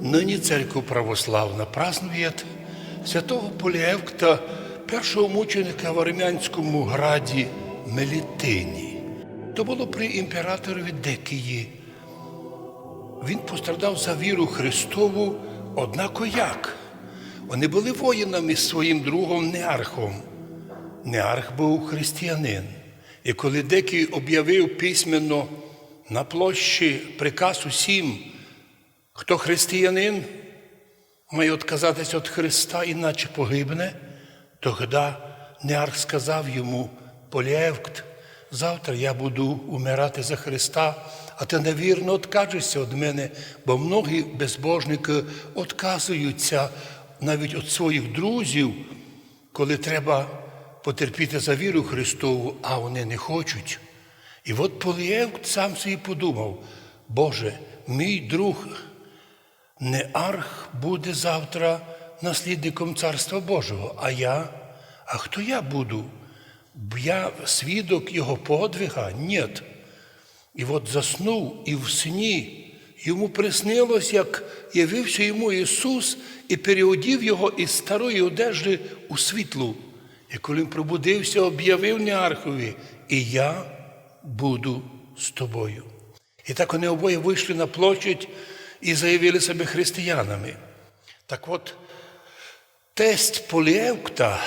Нині церковь православна празднує святого Поліевкта, першого мученика в армянському граді Мелітині. То було при імператорові Декії. Він пострадав за віру Христову, однако як? Вони були воїнами з своїм другом Неархом. Неарх був християнин. І коли Декій об'явив письменно на площі приказ усім, хто християнин, має відказатись від Христа, іначе погибне, тоді Неарх сказав йому, Поліевкт, завтра я буду умирати за Христа, а ти невірно відкажешся від мене, бо многі безбожники відказуються навіть від своїх друзів, коли треба потерпіти за віру Христову, а вони не хочуть. І от Поліевкт сам собі подумав, Боже, мій друг Неарх буде завтра наслідником Царства Божого, а я, а хто я буду? Я свідок його подвига? Ні. І от заснув і в сні йому приснилось, як явився йому Ісус і переодів його із старої одежди у світлу. І коли він пробудився, об'явив Неархові, і я буду з тобою. І так вони обоє вийшли на площадь і заявили себе християнами. Так от, тесть Поліевкта,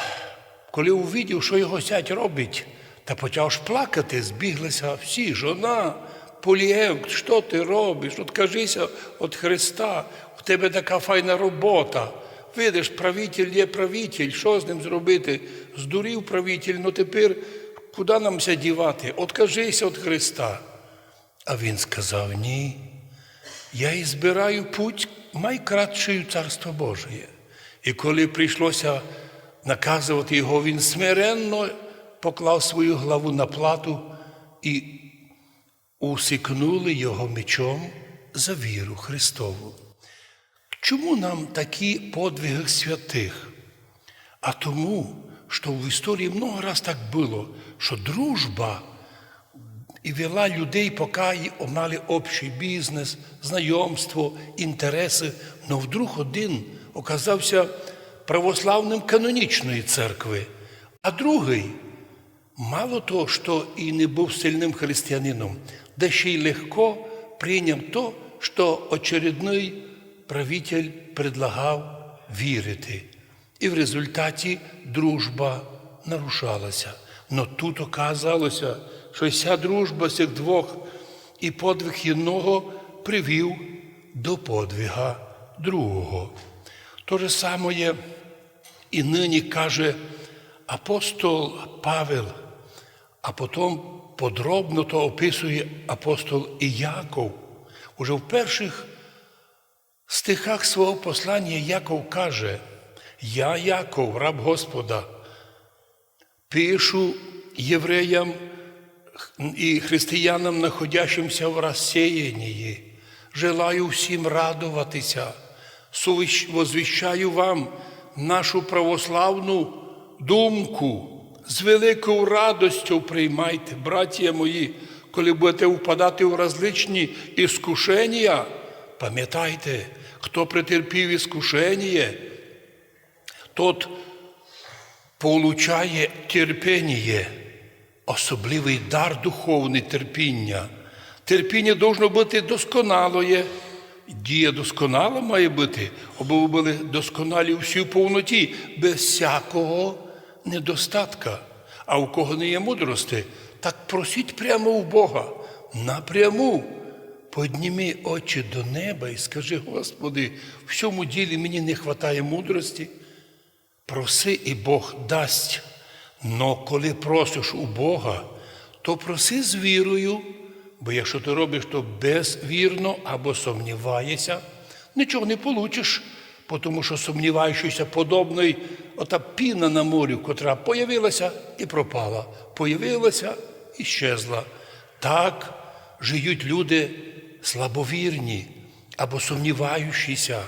коли увидів, що його сядь робить, та почав ж плакати, збіглися всі, жона, Поліевкт, що ти робиш? Откажися від Христа, у тебе така файна робота. Видиш, правитель є правитель, що з ним зробити? Здурів правитель, ну тепер куди нам дівати? Откажися від Христа. А він сказав: ні. Я і збираю путь найкратший Царство Божє. І коли прийшлося наказувати його, він смиренно поклав свою главу на плату і усікнули його мечом за віру Христову. Чому нам такі подвиги святих? А тому, що в історії много раз так було, що дружба і вела людей, поки мали общий бізнес, знайомство, інтереси, но вдруг один оказався православним канонічної церкви, а другий, мало того, що і не був сильним християнином, де ще й легко прийняв то, що очередний правитель предлагав вірити. І в результаті дружба нарушалася. Но тут оказалося, що вся дружба цих двох і подвиг одного привів до подвига другого. То же саме і нині каже апостол Павел, а потім подробно то описує апостол Іяков. Уже в перших стихах свого послання Яков каже, я, Яков, раб Господа, пишу євреям і християнам, находящимся в розсеянні, желаю всім радуватися, возвіщаю вам нашу православну думку. З великою радостю приймайте, браття мої, коли будете впадати в различні іскушення, пам'ятайте, хто претерпів іскушення, тот получає терпіння, особливий дар духовний терпіння. Терпіння должно бути досконалоє. Дія досконала має бути, аби ви були досконалі у всій повноті, без всякого недостатка. А у кого не є мудрости, так просіть прямо у Бога, напряму. Подніми очі до неба і скажи, Господи, в цьому ділі мені не вистачає мудрості. Проси і Бог дасть. Но коли просиш у Бога, то проси з вірою, бо якщо ти робиш то безвірно або сумніваєшся, нічого не получиш, тому що сумніваючися подобний, ота піна на морі, котра появилася і пропала, появилася і щезла. Так живуть люди слабовірні або сумніваючіся.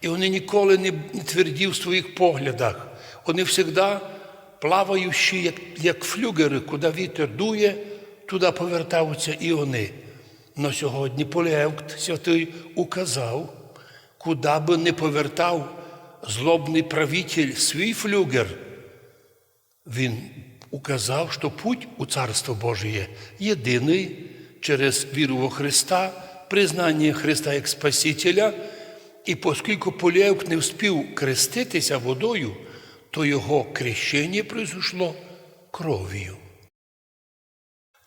І вони ніколи не тверді в своїх поглядах. Вони завжди плаваючи, як, як флюгери, куди вітер дує, туди повертаються і вони. Но сьогодні Поліевкт святий указав, куди би не повертав злобний правитель свій флюгер, він указав, що путь у Царство Божє єдиний через віру во Христа, признання Христа як Спасителя. І оскільки Полєвк не вспів креститися водою, то його крещення произошло кров'ю.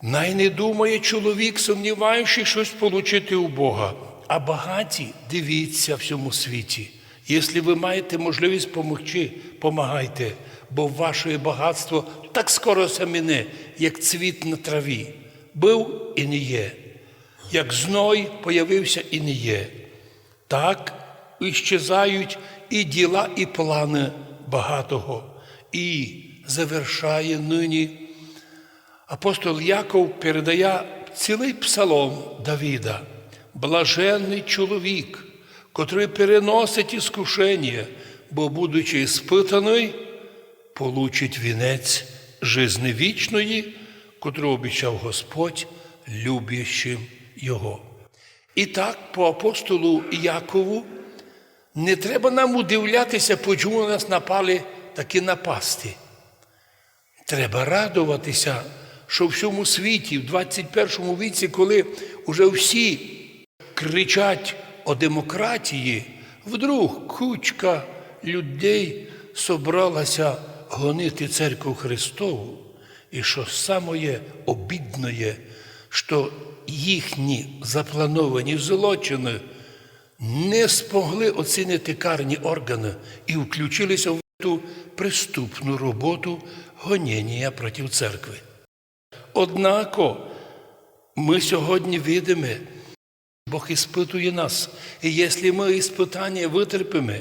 Най не думає чоловік, сумніваючи щось получити у Бога. А багаті дивіться всьому світі. Якщо ви маєте можливість допомогти, помагайте, бо ваше багатство так скоро саміне, як цвіт на траві. Був і не є. Як зной появився і не є. Так іщезають і діла, і плани багатого. І завершає нині Апостол Яков передає цілий псалом Давіда, блаженний чоловік, котрий переносить іскушення, бо, будучи іспитаний, получить вінець жизни вічної, котру обіцяв Господь любящим Його. І так, по апостолу Якову не треба нам удивлятися, чому на нас напали такі напасти. Треба радуватися, що в всьому світі, в 21 віці, коли вже всі кричать о демократії, вдруг кучка людей собралася гонити церкву Христову. І що самое обідне, що їхні заплановані злочини не змогли оцінити карні органи і включилися в ту приступну роботу гоніння проти церкви. Однако ми сьогодні видимо, Бог іспитує нас. І якщо ми іспитання витерпимо,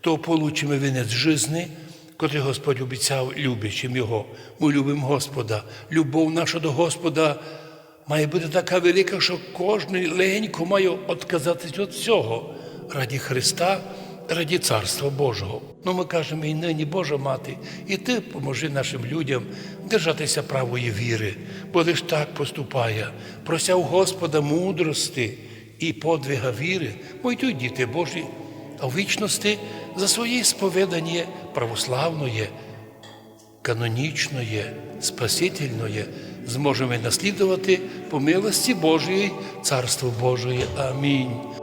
то получимо вінець жизни, котрий Господь обіцяв любячим Його. Ми любимо Господа. Любов наша до Господа має бути така велика, що кожен легенько має відказатись від всього раді Христа, раді Царства Божого. Ну ми кажемо і нині, Божа мати, і ти поможи нашим людям держатися правої віри, бо лиш так поступає. Прося у Господа мудрости і подвига віри, бо йдуть діти Божі, а в вічності за своє сповідання православної, канонічної, спасительної зможемо наслідувати по милості Божої, Царство Божої. Амінь.